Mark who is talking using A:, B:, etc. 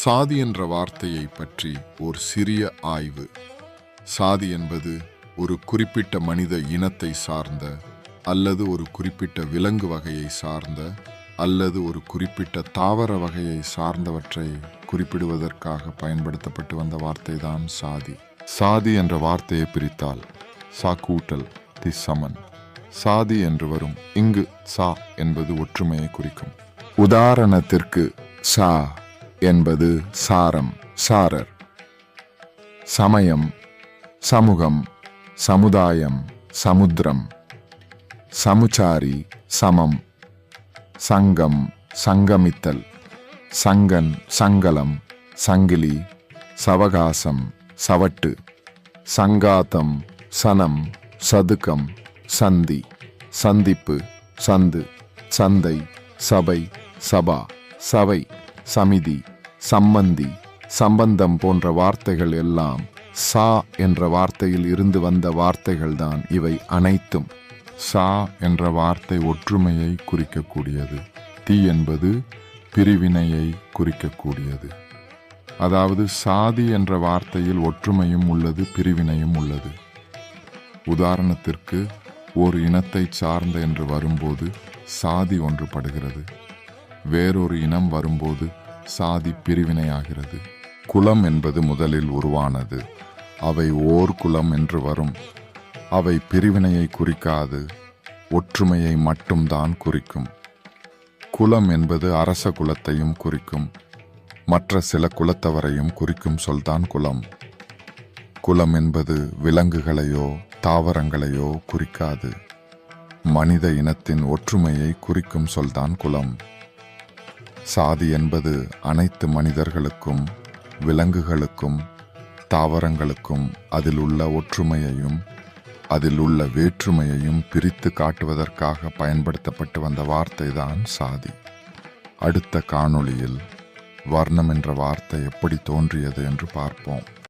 A: சாதி என்ற வார்த்தையை பற்றி ஒரு சிறிய ஆய்வு. சாதி என்பது ஒரு குறிப்பிட்ட மனித இனத்தை சார்ந்த அல்லது ஒரு குறிப்பிட்ட விலங்கு வகையை சார்ந்த அல்லது ஒரு குறிப்பிட்ட தாவர வகையை சார்ந்தவற்றை குறிப்பிடுவதற்காக பயன்படுத்தப்பட்டு வந்த வார்த்தைதான் சாதி. சாதி என்ற வார்த்தையை பிரித்தால் சா கூட்டல் தி சமன். சாதி என்று வரும் இங்கு சா என்பது ஒற்றுமையை குறிக்கும். உதாரணத்திற்கு சா. என்பது சாரம் சாரர். சமயம் சமூகம் சமுதாயம் சமுத்திரம். சமுச்சாரி சமம். சங்கம் சங்கமித்தல். சங்கன் சங்கலம். சங்கிலி சவகாசம் சவட்டு. சங்காத்தம் சனம் சதுக்கம் சந்தி. சந்திப்பு சந்து. சந்தை சபை சபா. சபை சமிதி. சம்மந்தி சம்பந்தம் போன்ற வார்த்தைகள் எல்லாம் சா என்ற வார்த்தையில் இருந்து வந்த வார்த்தைகள்தான் இவை அனைத்தும். சா என்ற வார்த்தை ஒற்றுமையை குறிக்கக்கூடியது. தீ என்பது பிரிவினையை குறிக்கக்கூடியது. அதாவது சாதி என்ற வார்த்தையில் ஒற்றுமையும் உள்ளது பிரிவினையும் உள்ளது. உதாரணத்திற்கு ஒரு இனத்தை சார்ந்த என்று வரும்போது சாதி ஒன்றுபடுகிறது. வேறொரு இனம் வரும்போது சாதி பிரிவினையாகிறது. குலம் என்பது முதலில் உருவானது. அவை ஓர் குலம் என்று வரும். அவை பிரிவினையை குறிக்காது ஒற்றுமையை மட்டும்தான் குறிக்கும். குலம் என்பது அரச குலத்தையும் குறிக்கும். மற்ற சில குலத்தவரையும் குறிக்கும் சொல்தான் குலம். குலம் என்பது விலங்குகளையோ தாவரங்களையோ குறிக்காது. மனித இனத்தின் ஒற்றுமையை குறிக்கும் சொல்தான் குலம். சாதி என்பது அனைத்து மனிதர்களுக்கும் விலங்குகளுக்கும் தாவரங்களுக்கும் அதில் உள்ள ஒற்றுமையையும் அதில் உள்ள வேற்றுமையையும் பிரித்து காட்டுவதற்காக பயன்படுத்தப்பட்டு வந்த வார்த்தைதான் சாதி. அடுத்த காணொளியில் வர்ணம் என்ற வார்த்தை எப்படி தோன்றியது என்று பார்ப்போம்.